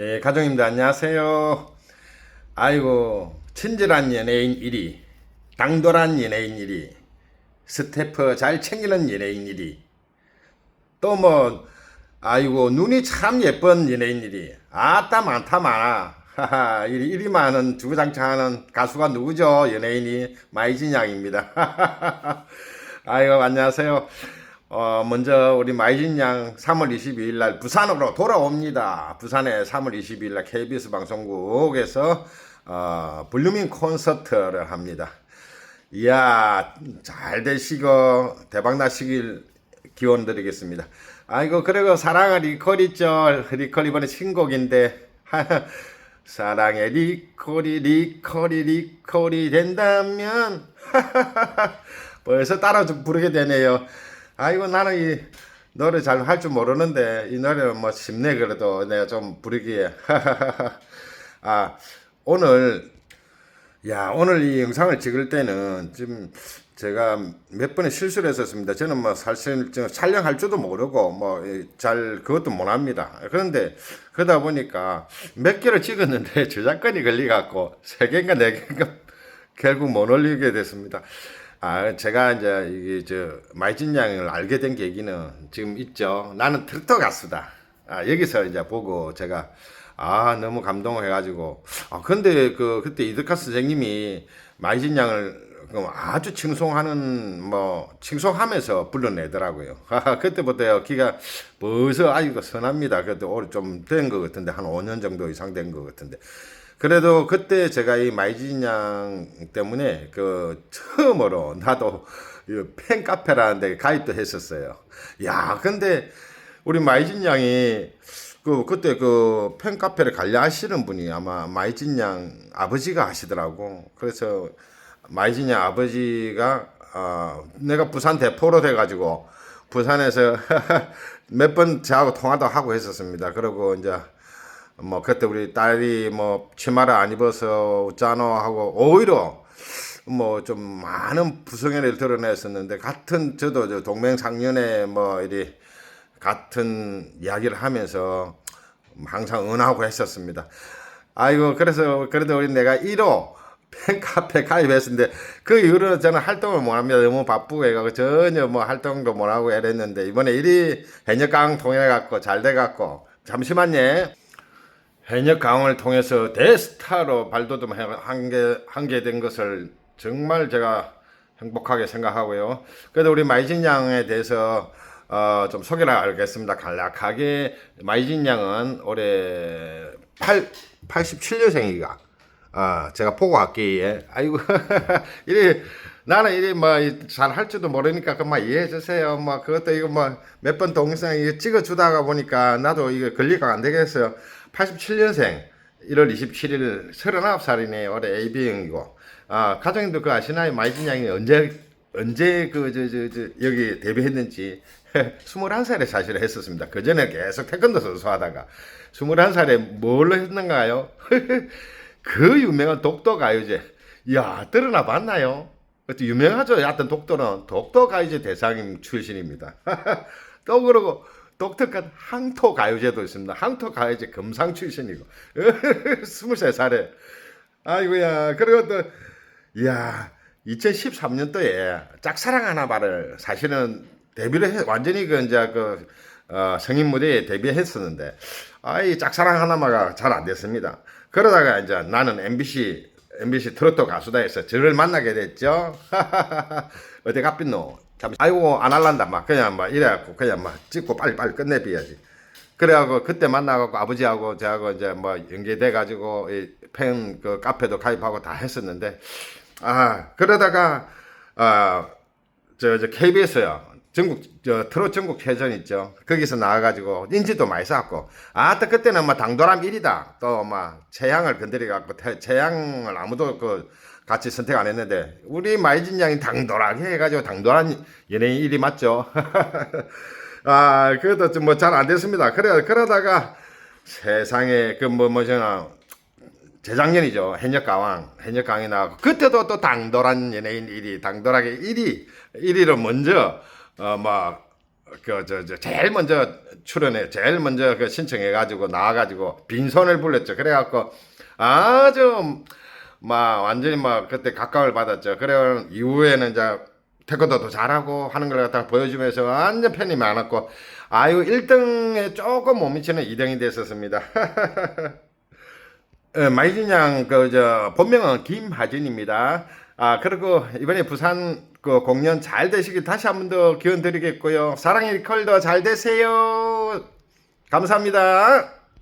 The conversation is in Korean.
네, 가족님들 안녕하세요. 아이고, 친절한 연예인 1위, 당돌한 연예인 1위, 스태프 잘 챙기는 연예인 1위, 또 뭐, 아이고, 눈이 참 예쁜 연예인 1위, 아따 많다 많아. 하하, 1위, 1위 많은 주구장창하는 가수가 누구죠? 연예인이 마이진 양입니다. 아이고, 안녕하세요. 어, 먼저 우리 마이진 양 3월 22일 날 부산으로 돌아옵니다. 부산에 3월 22일 날 KBS 방송국에서 어, 블루밍 콘서트를 합니다. 이야, 잘 되시고 대박 나시길 기원 드리겠습니다. 아이고, 그리고 사랑의 리콜 있죠. 리콜 이번에 신곡인데. 사랑의 리콜이, 리콜이, 리콜이 된다면. 벌써 따라 좀 부르게 되네요. 아이고, 나는 이 노래 잘 할 줄 모르는데, 이 노래는 뭐 쉽네, 그래도 내가 좀 부르기에. 아, 오늘 야, 오늘 이 영상을 찍을 때는 지금 제가 몇 번의 실수를 했었습니다. 저는 뭐 사실 저 촬영할 줄도 모르고 뭐 잘 그것도 못 합니다. 그런데 그러다 보니까 몇 개를 찍었는데 저작권이 걸려갖고 세 개인가 네 개인가 결국 못 올리게 됐습니다. 아, 제가 이제 이게 저 마이진 양을 알게 된 계기는 지금 있죠. 나는 트로트 가수다. 아, 여기서 이제 보고 제가 아, 너무 감동을 해가지고. 아, 근데 그, 그때 이드카 선생님이 마이진 양을 그 아주 칭송하는, 뭐, 칭송하면서 불러내더라고요. 그때부터 기가 벌써 아직도 선합니다. 그때 오래 좀 된 것 같은데, 한 5년 정도 이상 된 것 같은데. 그래도 그때 제가 이 마이진 양 때문에 그 처음으로 나도 이 팬카페라는 데 가입도 했었어요. 야, 근데 우리 마이진 양이 그 그때 그 팬 카페를 관리하시는 분이 아마 마이진 양 아버지가 하시더라고. 그래서 마이진 양 아버지가 어, 내가 부산 대포로 돼가지고 부산에서 몇 번 저하고 통화도 하고 했었습니다. 그리고 이제 뭐 그때 우리 딸이 뭐 치마를 안 입어서 웃잖아 하고 오히려 뭐 좀 많은 부성애를 드러냈었는데 같은 저도 저 동맹상련에 뭐 이리 같은 이야기를 하면서 항상 응하고 했었습니다. 아이고 그래서 그래도 우리 내가 1호 팬카페 가입했었는데 그 이후로 저는 활동을 못합니다. 너무 바쁘고 해가지고 전혀 뭐 활동도 못하고 이랬는데 이번에 일이 해녀강 통해갖고 잘 돼갖고 잠시만요. 해녀강을 통해서 대스타로 발돋움 한게 한게 된 것을 정말 제가 행복하게 생각하고요. 그래도 우리 마이진 양에 대해서 어, 좀 소개를 알겠습니다. 간략하게 마이진 양은 올해 8 87년생이가 아, 제가 포고 학기에 아이고 이래 나는 이래 뭐 잘 할 줄도 모르니까 그만 이해해 주세요. 뭐 그것도 이거 뭐 몇 번 동영상 이거 찍어 주다가 보니까 나도 이거 권리가 안 되겠어요. 87년생 1월 27일 39살이네요. 올해 AB형이고. 아, 가정님도 그 아시나요? 마이진 양이 언제 언제 그 저 저 저 여기 데뷔했는지 21살에 사실 했었습니다. 그 전에 계속 태권도 선수 하다가 21살에 뭘로 했는가요? 그 유명한 독도 가요제. 야, 들어나 봤나요? 그것도 유명하죠. 하여튼 독도는 독도 가요제 대상 출신입니다. 또 그러고 독특한 항토 가요제도 있습니다. 항토 가요제 금상 출신이고 23살에 아이고야 그리고 또 이야 2013년도에 짝사랑 하나바를 사실은 데뷔를 해 완전히 그 이제 그 어, 성인 무대에 데뷔했었는데 아이 짝사랑 하나마가 잘 안 됐습니다. 그러다가 이제 나는 MBC MBC 트로트 가수다 해서 저를 만나게 됐죠. 어디 갔빛노? 잠시 아이고 안 할란다 막 그냥 막 이래갖고 그냥 막 찍고 빨리 빨리 끝내비야지. 그래갖고 그때 만나갖고 아버지하고 저하고 이제 뭐 연계돼 가지고 팬 그 카페도 가입하고 다 했었는데 아 그러다가 아저 저 KBS요 전국 저 트롯 전국 회전 있죠. 거기서 나와가지고 인지도 많이 쌓았고. 아또 그때는 뭐 당도람 1이다. 또막 최양을 건드려 갖고 최양을 아무도 그 같이 선택 안 했는데 우리 마이진 양이 당돌하게 해가지고 당돌한 연예인 1위 맞죠. 아 그래도 좀 뭐 잘 안 됐습니다. 그래 그러다가 세상에 그뭐 뭐잖아 재작년이죠. 해녀가왕, 해녀강이 나왔고, 그때도 또 당돌한 연예인 1위, 당돌하게 1위, 1위로 먼저, 어, 막, 그저 저 제일 먼저 출연해 제일 먼저 그 신청해 가지고 나와 가지고 빈손을 불렀죠. 그래 갖고 아주 막 완전히 막 그때 각광을 받았죠. 그래 이후에는 이제 태권도도 잘하고 하는 걸 갖다 보여주면서 완전 팬이 많았고 아유 1등에 조금 못 미치는 2등이 됐었습니다. 어, 마이진 양 그 저 본명은 김하진입니다. 아 그리고 이번에 부산 그 공연 잘 되시길 다시 한 번 더 기원 드리겠고요. 사랑의 리컬더 잘 되세요. 감사합니다.